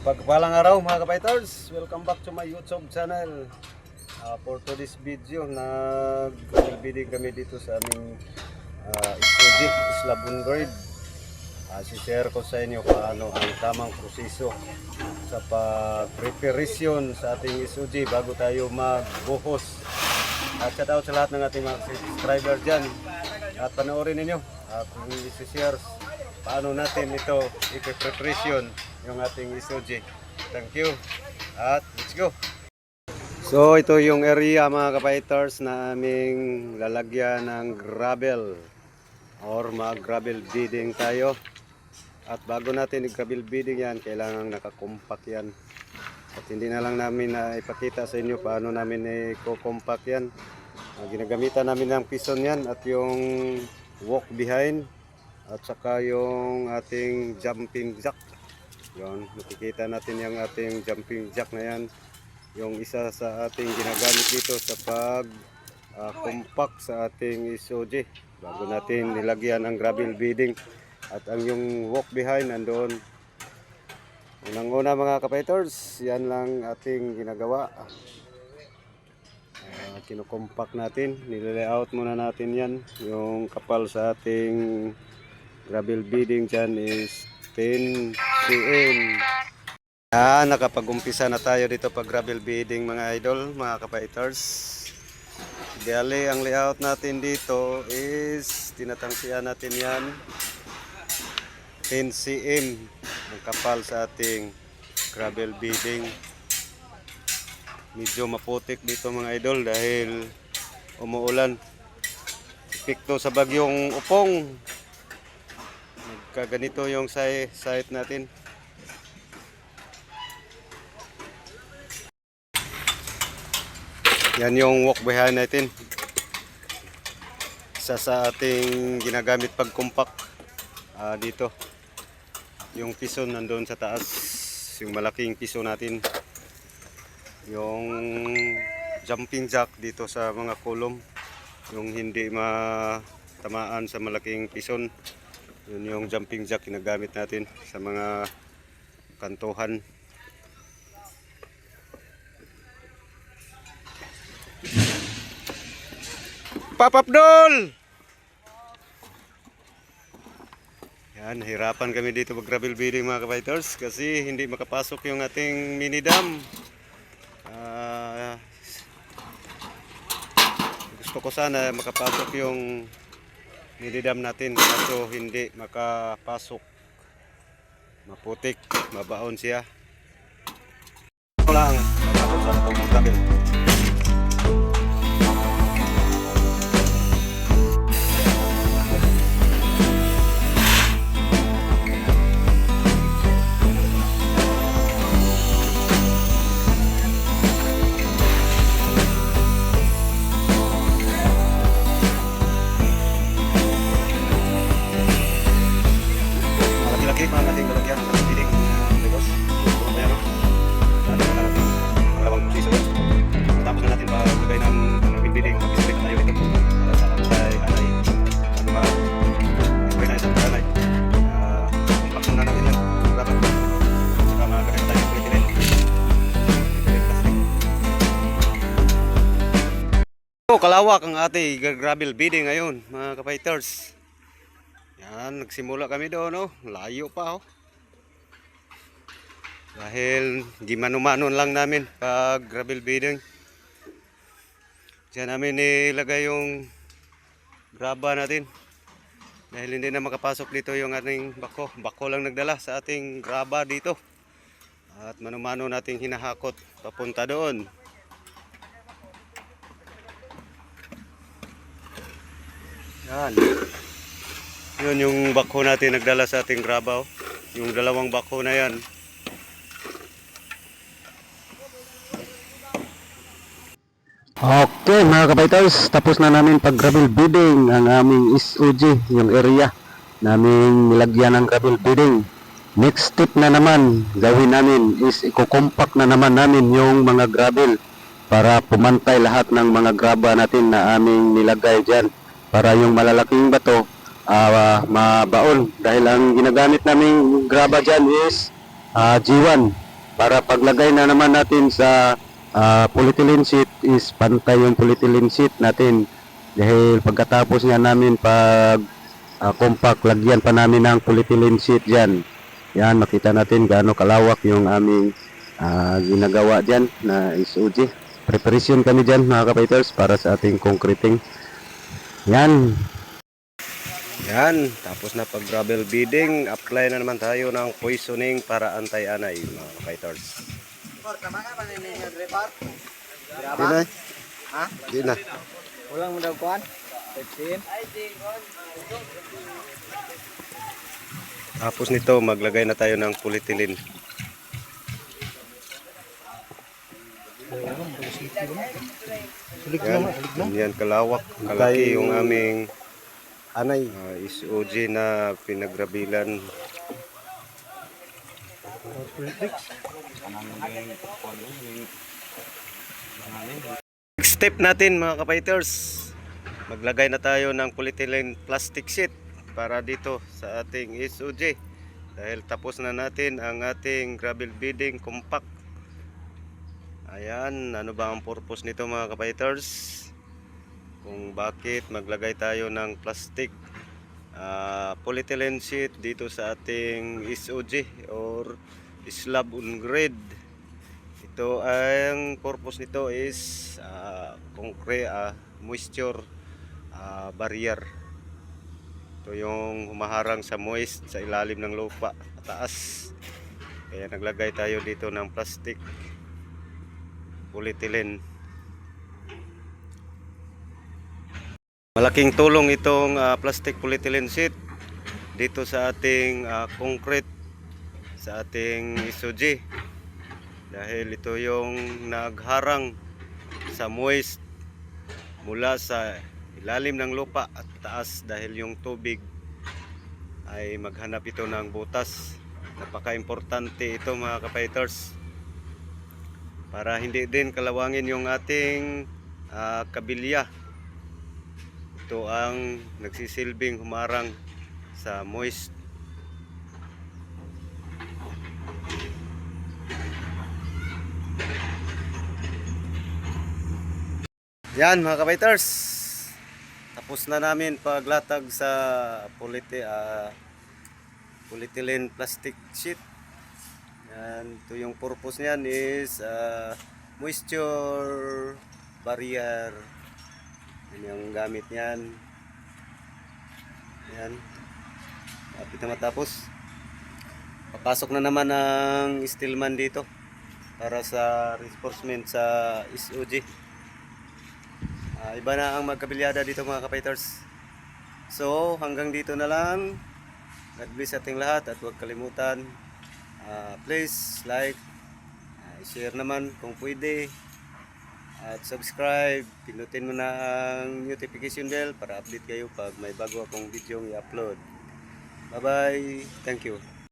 Mapagpalang araw mga kapiters, welcome back to my YouTube channel. Ah, for today's video, nag-bidding kami dito sa aming uh, studio, Isla Bungard. Uh, share ko sa inyo paano ang tamang proseso sa pag-preparation sa ating SOG bago tayo magbuhos. At shout out sa lahat ng ating mga subscriber dyan. At panoorin ninyo at kung isi-share paano natin ito i-preparation yung ating SOG. Thank you. At let's go. So ito yung area mga kapiters na aming lalagyan ng gravel or mag-gravel bedding tayo. At bago natin i-gravel bedding yan, kailangan nakakompak yan. At hindi na lang namin na ipakita sa inyo paano namin i-compact yan. Ginagamitan namin ng pison yan at yung walk behind at saka yung ating jumping jack. Yon, makikita natin yung ating jumping jack na yan. Yung isa sa ating ginagamit dito sa pag ah, compact sa ating SOG bago natin nilagyan ang gravel bedding at ang yung walk behind nandoon. Unang una mga kapiters yan lang ating ginagawa. Uh, kinukompak natin. Nilalayout muna natin yan. Yung kapal sa ating gravel bedding dyan is 10 cm Ah, nakapag-umpisa na tayo dito pag gravel bedding mga idol, mga kapaiters. Gali, ang layout natin dito is tinatangsihan natin yan 10 cm ang kapal sa ating gravel bedding. Medyo maputik dito mga idol dahil umuulan. Epekto sa bagyong upong. Nagkaganito yung si- site natin. Yan yung walk behind natin. Isa sa ating ginagamit pag compact ah, dito. Yung piso nandoon sa taas. Yung malaking piso natin. Yung jumping jack dito sa mga kolom. Yung hindi matamaan sa malaking pison. Yun yung jumping jack ginagamit natin sa mga kantuhan. Pop Abdul! Yan, hirapan kami dito mag gravel bedding mga kapiters kasi hindi makapasok yung ating mini dam. Ah, gusto ko sana makapasok yung mini dam natin kaso hindi makapasok. Maputik, mabaon siya. Lang, matapos. Malaki-laki mga ating lalagyan sa piling Lagos. Ayan o. Ating nakalapin. Pangalawang piso yan. Tapos na natin maglagay ng ng piling. Mag-spray na tayo ito. Para sa kay anay. Ano ba? Spray na isang anay. Ah, Compact muna natin yan. Dapat. Saka maglagay na tayo ng plastic. So, kalawak ang ating gravel bedding ngayon, mga kapiters. Yan, nagsimula kami doon, oh. Layo pa, oh. Dahil gimano-mano lang namin pag gravel bedding. Diyan namin nilagay yung graba natin. Dahil hindi na makapasok dito yung ating bako. Bako lang nagdala sa ating graba dito. At mano-mano nating hinahakot papunta doon. Yan. Yun yung bako natin nagdala sa ating grabaw. Yung dalawang bako na yan. Okay mga kapaiters, tapos na namin pag gravel bedding ang aming SOG, yung area naming nilagyan ng gravel bedding. Next step na naman gawin namin is i-compact na naman namin yung mga gravel para pumantay lahat ng mga graba natin na aming nilagay dyan para yung malalaking bato ah, mabaon. Dahil ang ginagamit naming graba dyan is ah, G1 para paglagay na naman natin sa ah, polyethylene sheet is pantay yung polyethylene sheet natin. Dahil pagkatapos nga namin pag ah, compact lagyan pa namin ng polyethylene sheet dyan. Yan makita natin gaano kalawak yung aming ah, ginagawa dyan na SOG preparation kami dyan mga kapaiters para sa ating concreting. Yan Yan, tapos na pag gravel beading, apply na naman tayo ng poisoning para anti-anay mga fighters. Di na. Ha? Di na. Ulang mo daw kuan? 15? Tapos nito, maglagay na tayo ng polyethylene. Yan, yan kalawak. Kalaki yung aming anay. Uh, SOG na pinagrabilan. Next step natin mga kapiters, maglagay na tayo ng polyethylene plastic sheet para dito sa ating SOG. Dahil tapos na natin ang ating gravel beading compact. Ayan, ano ba ang purpose nito mga kapiters? Kung bakit maglagay tayo ng plastic ah, polyethylene sheet dito sa ating SOG or slab on grade. Ito ang purpose nito is uh, concrete ah, moisture ah, barrier. Ito yung humaharang sa moist sa ilalim ng lupa taas. Kaya naglagay tayo dito ng plastic polyethylene. Malaking tulong itong ah, plastic polyethylene sheet dito sa ating ah, concrete sa ating SOG dahil ito yung nagharang sa moist mula sa ilalim ng lupa at taas dahil yung tubig ay maghanap ito ng butas. Napaka-importante ito mga kapiters. Para hindi din kalawangin yung ating ah, kabilya ito ang nagsisilbing humarang sa moist Yan mga kabaiters. Tapos na namin paglatag sa polyte, ah, polyethylene plastic sheet. Yan, ito yung purpose niyan is ah, moisture barrier. Yan yung gamit niyan. Yan. Kapit na matapos. Papasok na naman ng steelman dito para sa reinforcement sa SOG. Ah, iba na ang magkabilyada dito mga kapiters. So, hanggang dito na lang. God bless ating lahat at huwag kalimutan. ah, please like, ah, share naman kung pwede. At subscribe. Pinutin mo na ang notification bell para update kayo pag may bago akong video i-upload. Bye bye. Thank you.